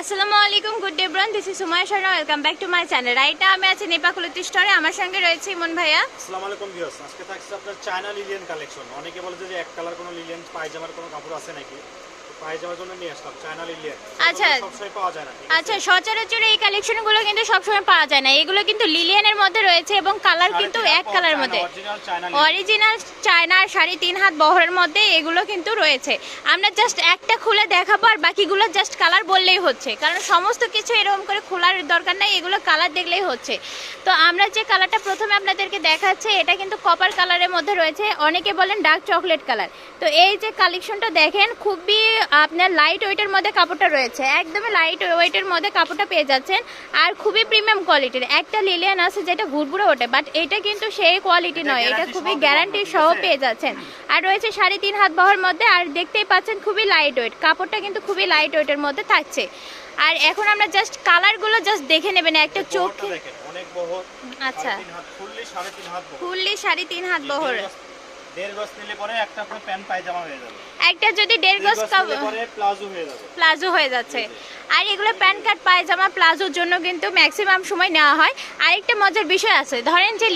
আসসালামু আলাইকুম good day bran this is Sumaya Sharma welcome back to my channel রাইটা আমি আছি নেপাকুলতি স্টোরে আমার সঙ্গে রয়েছে ইমন ভাইয়া। আসসালামু আলাইকুম ভিউয়ার্স আজকে থাকছে আপনার চায়না লিলিয়ান কালেকশন অনেকে বলে যে এক কালার কোনো লিলিয়ান পায়জামার কোনো কাপড় আছে নাকি? আচ্ছা। আচ্ছা সচরাচর এই কালেকশনগুলো কিন্তু সবসময় পাওয়া যায় না। এগুলো কিন্তু লিলিয়ানের মধ্যে রয়েছে এবং কালার কিন্তু এক মধ্যে। অরিজিনাল চায়নার তিন হাত বহরের মধ্যে এগুলো কিন্তু রয়েছে। আমরা জাস্ট একটা খুলে দেখাবো আর বাকিগুলো জাস্ট কালার বললেই হচ্ছে। কারণ সমস্ত কিছু এরকম করে খোলার দরকার নাই এগুলো কালার দেখলেই হচ্ছে। তো আমরা যে কালারটা প্রথমে আপনাদেরকে দেখাচ্ছি এটা কিন্তু কপার কালারের মধ্যে রয়েছে। অনেকে বলেন ডার্ক চকলেট কালার তো এই যে কালেকশনটা দেখেন খুবই আপনার লাইট ওয়েটের মধ্যে কাপড়টা রয়েছে। একদমই লাইট ওয়েটের মধ্যে কাপড়টা পেয়ে যাচ্ছেন। আর খুবই প্রিমিয়াম কোয়ালিটির একটা লিলিয়ান আছে যেটা ঘুরঘুরে ওঠে বাট এটা কিন্তু সেই কোয়ালিটি নয়। এটা খুবই গ্যারান্টি সহ পেয়ে যাচ্ছেন। আর রয়েছে সাড়ে তিন হাত বহর মধ্যে আর দেখতেই পাচ্ছেন খুবই লাইট ওয়েট কাপড়টা কিন্তু খুবই লাইট ওয়েটের মধ্যে থাকছে। আর এখন আমরা জাস্ট কালারগুলো জাস্ট দেখে নেবেন। একটা চোখ আচ্ছা। ফুললি সাড়ে তিন হাত বহর। দেড় গজ- নিলে পরে একটা আপনার প্যান্ট পায়জামা হয়ে যাবে। একটা যদি দেড় দুই গজ গজ পরে প্লাজো হয়ে যাবে। প্লাজো হয়ে যাচ্ছে। আর এগুলো প্যান্ট কার্ড পায়জামা প্লাজোর জন্য কিন্তু ম্যাক্সিমাম সময় নেওয়া হয়। আরেকটা মজার বিষয় আছে ধরেন যে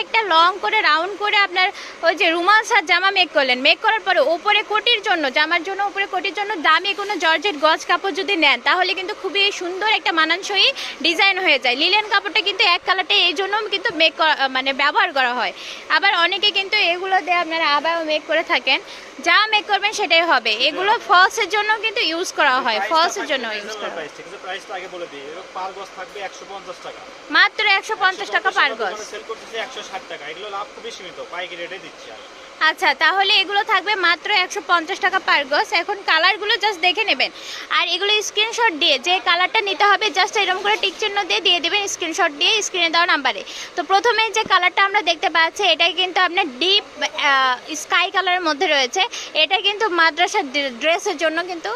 একটা লং করে রাউন্ড করে আপনার ওই যে রুমাল সার জামা মেক করলেন। মেক করার পরে উপরে কোটির জন্য জামার জন্য উপরে কোটির জন্য দামি কোনো জর্জেট গজ কাপড় যদি নেন তাহলে কিন্তু খুবই সুন্দর একটা মানানসই ডিজাইন হয়ে যায়। লিলিয়ান কাপড়টা কিন্তু এক কালারটা এই জন্য কিন্তু মেক মানে ব্যবহার করা হয়। আবার অনেকে কিন্তু এগুলো আপনারা আবার মেক করে থাকেন যা মেক করবেন সেটাই হবে। এগুলো ফলসের জন্য কিন্তু ইউজ করা হয় ফলসের জন্য ইউজ করা হয়। price, ঠিক আছে আগে বলে দিই। এবার পার গজ থাকবে 150 টাকা। মাত্র একশো পঞ্চাশ টাকা পার গজ। সেল করতেছি 160 টাকা। এগুলো লাভ খুবই সীমিত পাইকারি রেটে দিচ্ছি আর। আচ্ছা তাহলে এগুলো থাকবে মাত্র একশো পঞ্চাশ টাকা পার গজ। এখন কালারগুলো জাস্ট দেখে নেবেন। আর এগুলো স্ক্রিনশট দিয়ে যে কালারটা নিতে হবে জাস্ট এরকম করে টিক চিহ্ন দিয়ে দিয়ে দেবেন স্ক্রিনশট দিয়ে স্ক্রিনে দেওয়া নাম্বারে তো প্রথমে যে কালারটা আমরা দেখতে পাচ্ছি এটাই কিন্তু আপনার ডিপ স্কাই কালারের মধ্যে রয়েছে। এটা কিন্তু মাদ্রাসার ড্রেসের জন্য কিন্তু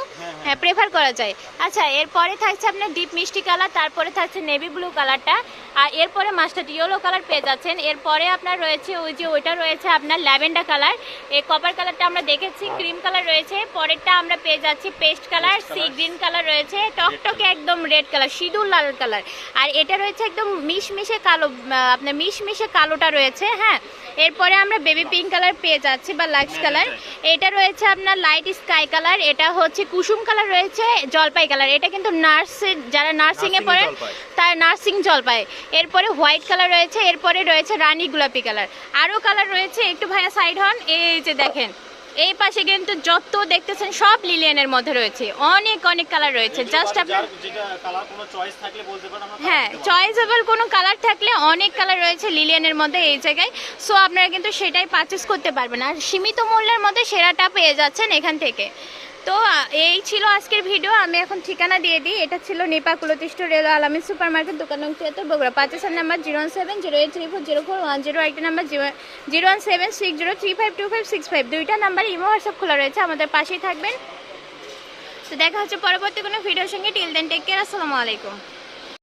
হ্যাঁ প্রেফার করা যায়। আচ্ছা এরপরে থাকছে আপনার ডিপ মিষ্টি কালার তারপরে থাকছে নেভি ব্লু কালারটা আর এরপরে মাস্টার্ড ইয়েলো কালার পেয়ে যাচ্ছেন। এরপরে আপনার রয়েছে ওই যে ওইটা রয়েছে আপনার ল্যাভেন্ডার কালার এই কপার কালারটা আমরা দেখেছি ক্রিম কালার রয়েছে। পরেরটা আমরা পেয়ে যাচ্ছি paste colour sea green colour রয়েছে। টকটকে একদম রেড কালার সিঁদুর লাল কালার আর এটা রয়েছে একদম মিশমিশে কালো আপনার মিশমিশে কালোটা রয়েছে হ্যাঁ। এরপরে আমরা বেবি পিঙ্ক কালার পেয়ে যাচ্ছি বা লাক্স কালার এটা রয়েছে আপনার লাইট স্কাই কালার এটা হচ্ছে কুসুম কালার রয়েছে জলপাই কালার এটা কিন্তু নার্সের যারা নার্সিংয়ে পড়েন তার নার্সিং জলপাই। এরপরে হোয়াইট কালার রয়েছে এরপরে রয়েছে রানি গোলাপি কালার আরও কালার রয়েছে একটু ভাইয়া সাইড হন এই যে দেখেন। এই পাশে কিন্তু যত দেখতেছেন সব লিলিয়ানের মধ্যে রয়েছে। অনেক অনেক কালার রয়েছে। জাস্ট আপনার হ্যাঁ। চয়েসেবল কোনো কালার থাকলে অনেক কালার রয়েছে লিলিয়ানের মধ্যে এই জায়গায়। সো আপনারা কিন্তু সেটাই পারচেস করতে পারবেন। আর সীমিত মূল্যের মধ্যে সেরাটা পেয়ে যাচ্ছেন এখান থেকে। তো এই ছিল আজকের ভিডিও। আমি এখন ঠিকানা দিয়ে দিই। এটা ছিল নেপা কুলতিষ্ঠ রেল আলামী সুপার মার্কেট দোকান নং তিয়াত্তর বগুড়া। সাত number zero one seven, zero eight, three four, zero four, one zero একটা number zero one seven, six zero, three five, two five, six five. দুইটা নাম্বার ইমো হোয়াটসঅ্যাপ খোলা রয়েছে। আমাদের পাশেই থাকবেন। তো দেখা হচ্ছে পরবর্তী কোনো ভিডিওর সঙ্গে। Till then, take care. আসসালামু আলাইকুম।